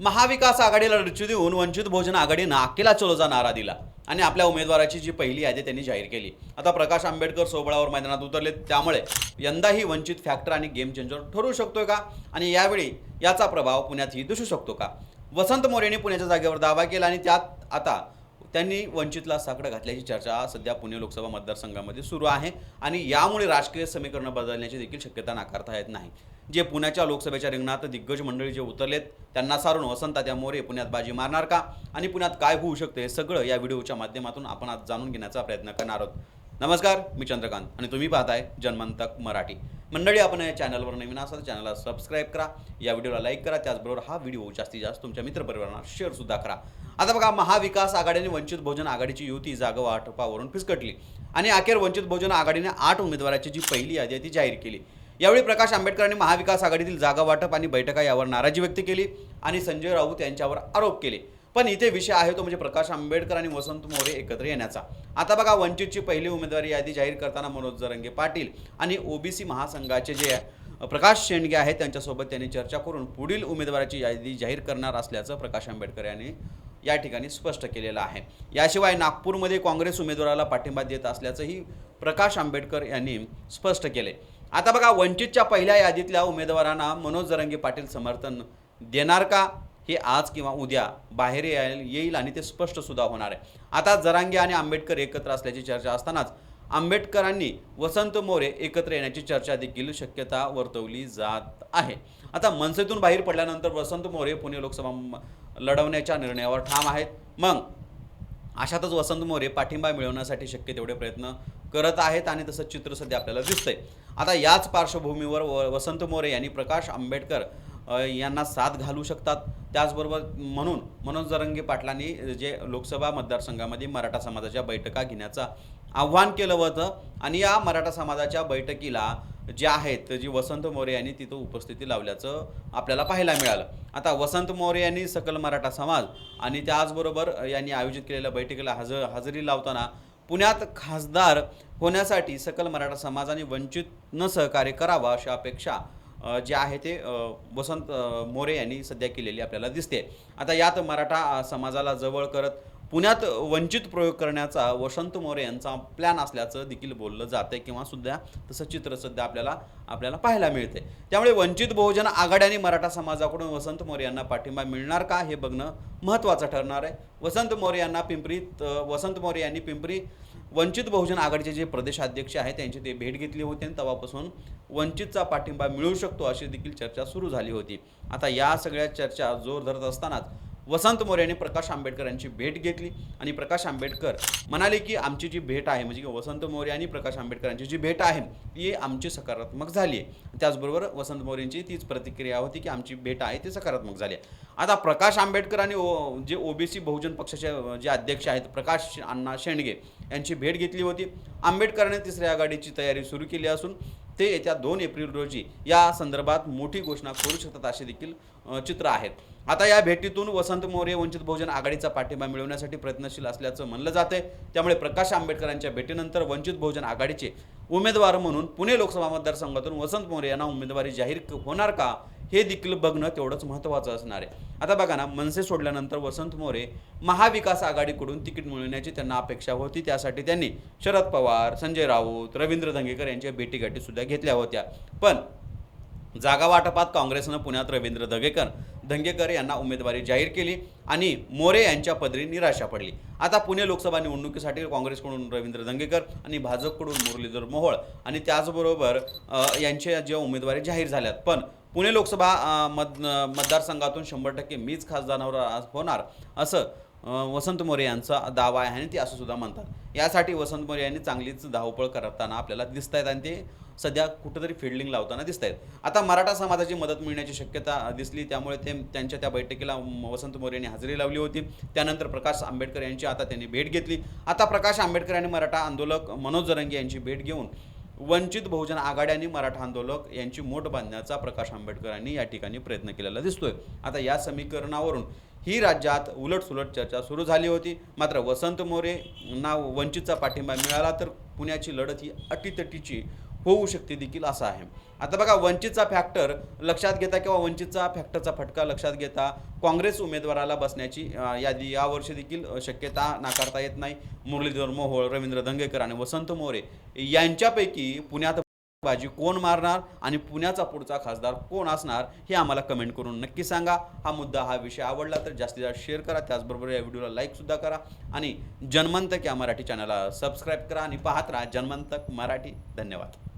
महाविकास आघाडीला लढची देऊन वंचित बहुजन आघाडीनं अकेला चलोचा नारा दिला आणि आपल्या उमेदवाराची जी पहिली यादी त्यांनी जाहीर केली. आता प्रकाश आंबेडकर सोबळावर मैदानात उतरले त्यामुळे यंदाही वंचित फॅक्टर आणि गेम चेंजर ठरू शकतोय का? आणि यावेळी याचा प्रभाव पुण्यातही दिसू शकतो का? वसंत मोरेने पुण्याच्या जागेवर दावा केला आणि त्यात आता त्यांनी वंचितला साकडं घातल्याची चर्चा सध्या पुणे लोकसभा मतदारसंघामध्ये सुरू आहे आणि यामुळे राजकीय समीकरणं बदलण्याची देखील शक्यता नाकारता येत नाही. जे पुण्याच्या लोकसभेच्या रिंगणात दिग्गज मंडळी जे उतरलेत त्यांना सारून वसंतात्या मोरे पुण्यात बाजी मारणार का? आणि पुण्यात काय होऊ शकते हे सगळं या व्हिडिओच्या माध्यमातून आपण आज जाणून घेण्याचा प्रयत्न करणार आहोत. नमस्कार मी चंद्रकांत आणि तुम्ही पाहताय जन्मंतक मराठी. मंडळी आपण या चॅनलवर नवीन असाल तर चॅनलला सबस्क्राईब करा या व्हिडिओला लाईक करा त्याचबरोबर हा व्हिडिओ जास्तीत जास्त तुमच्या मित्रपरिवारांना शेअरसुद्धा करा. आता बघा महाविकास आघाडी आणि वंचित बहुजन आघाडीची युती जागा वाटपावरून फिसकटली. आणि अखेर वंचित बहुजन आघाडीने आठ उमेदवाराची जी पहिली यादी आहे ती जाहीर केली. यावेळी प्रकाश आंबेडकरांनी महाविकास आघाडीतील जागा वाटप आणि बैठका यावर नाराजी व्यक्त केली आणि संजय राऊत यांच्यावर आरोप केले. पण इथे विषय आहे तो म्हणजे प्रकाश आंबेडकर आणि वसंत मोरे एकत्र येण्याचा. आता बघा वंचितची पहिली उमेदवारी यादी जाहीर करताना मनोज जरंगे पाटील आणि ओबीसी महासंघाचे जे प्रकाश शेंडगे आहेत त्यांच्यासोबत त्यांनी चर्चा करून पुढील उमेदवाराची यादी जाहीर करणार असल्याचं प्रकाश आंबेडकर यांनी या ठिकाणी स्पष्ट केलेलं आहे. याशिवाय नागपूरमध्ये काँग्रेस उमेदवाराला पाठिंबा देत असल्याचंही प्रकाश आंबेडकर यांनी स्पष्ट केले. आता बघा वंचितच्या पहिल्या यादीतल्या उमेदवारांना मनोज जरंगे पाटील समर्थन देणार का? हे आज किंवा उद्या बाहेर येईल येईल आणि ते स्पष्टसुद्धा होणार आहे. आता जरांगे आणि आंबेडकर एकत्र असल्याची चर्चा असतानाच आंबेडकरांनी वसंत मोरे एकत्र येण्याची चर्चा देखील शक्यता वर्तवली जात आहे. आता मनसेतून बाहेर पडल्यानंतर वसंत मोरे पुणे लोकसभा लढवण्याच्या निर्णयावर ठाम आहेत. मग अशातच वसंत मोरे पाठिंबा मिळवण्यासाठी शक्य तेवढे प्रयत्न करत आहेत आणि तसं चित्र सध्या आपल्याला दिसतंय. आता याच पार्श्वभूमीवर व- वसंत मोरे यांनी प्रकाश आंबेडकर यांना साथ घालू शकतात. त्याचबरोबर म्हणून मनोज जरंगे पाटलांनी जे लोकसभा मतदारसंघामध्ये मराठा समाजाच्या बैठका घेण्याचं आव्हान केलं होतं. आणि या मराठा समाजाच्या बैठकीला जे आहेत जी वसंत मोरे यांनी तिथं उपस्थिती लावल्याचं आपल्याला पाहायला मिळालं. आता वसंत मोरे यांनी सकल मराठा समाज आणि त्याचबरोबर यांनी आयोजित केलेल्या बैठकीला हजर हजेरी लावताना पुण्यात खासदार होण्यासाठी सकल मराठा समाजाने वंचित न सहकार्य करावं अशा अपेक्षा जे आहे ते वसंत मोरे यांनी सध्या केलेली आपल्याला दिसते. आता यात मराठा समाजाला जवळ करत पुण्यात वंचित प्रयोग करण्याचा वसंत मोरे यांचा प्लॅन असल्याचं देखील बोललं जातं किंवा सुद्धा तसं चित्र सध्या आपल्याला आपल्याला पाहायला मिळते त्यामुळे वंचित बहुजन आघाडी आणि मराठा समाजाकडून वसंत मोरे यांना पाठिंबा मिळणार का हे बघणं महत्त्वाचं ठरणार आहे. वसंत मोरे यांना पिंपरीत वसंत मोरे यांनी पिंपरी वंचित बहुजन आघाडीचे जे प्रदेशाध्यक्ष आहेत त्यांची ते भेट घेतली होती आणि तेव्हापासून वंचितचा पाठिंबा मिळू शकतो अशी देखील चर्चा सुरू झाली होती. आता या सगळ्या चर्चा जोर धरत असतानाच वसंत मोरे यांनी प्रकाश आंबेडकर यांची भेट घेतली. आणि प्रकाश आंबेडकर म्हणाले की आमची जी भेट आहे म्हणजे की वसंत मोरे आणि प्रकाश आंबेडकर यांची जी भेट आहे ती आमची सकारात्मक झाली आहे. त्याचबरोबर वसंत मोरेंची तीच प्रतिक्रिया होती की आमची भेट आहे ती सकारात्मक झाली आहे. आता प्रकाश आंबेडकर आणि ओ जे ओबीसी बहुजन पक्षाचे जे अध्यक्ष आहेत प्रकाश अण्णा शेंडगे यांची भेट घेतली होती. आंबेडकरांनी तिसऱ्या आघाडीची तयारी सुरू केली असून ते येत्या दोन एप्रिल रोजी या संदर्भात मोठी घोषणा करू शकतात असे देखील चित्र आहेत. आता या भेटीतून वसंत मोरे वंचित बहुजन आघाडीचा पाठिंबा मिळवण्यासाठी प्रयत्नशील असल्याचं म्हणलं आहे त्यामुळे प्रकाश आंबेडकरांच्या भेटीनंतर वंचित बहुजन आघाडीचे उमेदवार म्हणून पुणे लोकसभा मतदारसंघातून वसंत मोरे यांना उमेदवारी जाहीर होणार का? हे देखील बघणं तेवढंच महत्त्वाचं असणार आहे. आता बघा ना मनसे सोडल्यानंतर वसंत मोरे महाविकास आघाडीकडून तिकीट मिळवण्याची त्यांना अपेक्षा होती. त्यासाठी त्यांनी शरद पवार संजय राऊत रवींद्र धंगेकर यांच्या भेटीगाठी सुद्धा घेतल्या होत्या. पण जागा वाटपात काँग्रेसनं पुण्यात रवींद्र दगेकर धंगेकर यांना उमेदवारी जाहीर केली आणि मोरे यांच्या पदरी निराशा पडली. आता पुणे लोकसभा निवडणुकीसाठी काँग्रेसकडून रवींद्र दंगेकर आणि भाजपकडून मुरलीधर मोहोळ आणि त्याचबरोबर यांच्या ज्या उमेदवारी जाहीर झाल्यात. पण पुणे लोकसभा मत मतदारसंघातून शंभर टक्के मीच खासदार होणार असं वसंत मोरे यांचा दावा आहे आणि ते असं सुद्धा म्हणतात. यासाठी वसंत मोरे यांनी चांगलीच धावपळ करताना आपल्याला दिसत आहेत आणि ते सध्या कुठंतरी फिल्डिंग लावताना दिसत आहेत आता मराठा समाजाची मदत मिळण्याची शक्यता दिसली त्यामुळे ते त्यांच्या त्या बैठकीला वसंत मोरे यांनी हजेरी लावली होती. त्यानंतर प्रकाश आंबेडकर यांची आता त्यांनी भेट घेतली. आता प्रकाश आंबेडकर आणि मराठा आंदोलक मनोज जरंगी यांची भेट घेऊन वंचित बहुजन आघाडी आणि मराठा आंदोलक यांची मोठ बांधण्याचा प्रकाश आंबेडकरांनी या ठिकाणी प्रयत्न केलेला दिसतोय. आता या समीकरणावरून ही राज्यात उलटसुलट चर्चा सुरू झाली होती. मात्र वसंत मोरे ना वंचितचा पाठिंबा मिळाला तर पुण्याची लढत ही अटीतटीची होऊ शकते देखील असं आहे. आता बघा वंचितचा फॅक्टर लक्षात घेता किंवा वंचितचा फॅक्टरचा फटका लक्षात घेता काँग्रेस उमेदवाराला बसण्याची यादी यावर्षी देखील शक्यता नाकारता येत नाही. मुरलीधर मोहोळ रवींद्र दंगेकर आणि वसंत मोरे यांच्यापैकी पुण्यात बाजी कोण मारणार आणि पुण्याचा पुढचा खासदार कोण असणार हे आम्हाला कमेंट करून नक्की सांगा. हा मुद्दा हा विषय आवडला तर जास्तीत जास्त शेअर करा. त्याचबरोबर या व्हिडिओला लाईकसुद्धा करा. आणि जन्मंतक या मराठी चॅनलला सबस्क्राईब करा आणि पाहत राहा जन्मंतक मराठी. धन्यवाद.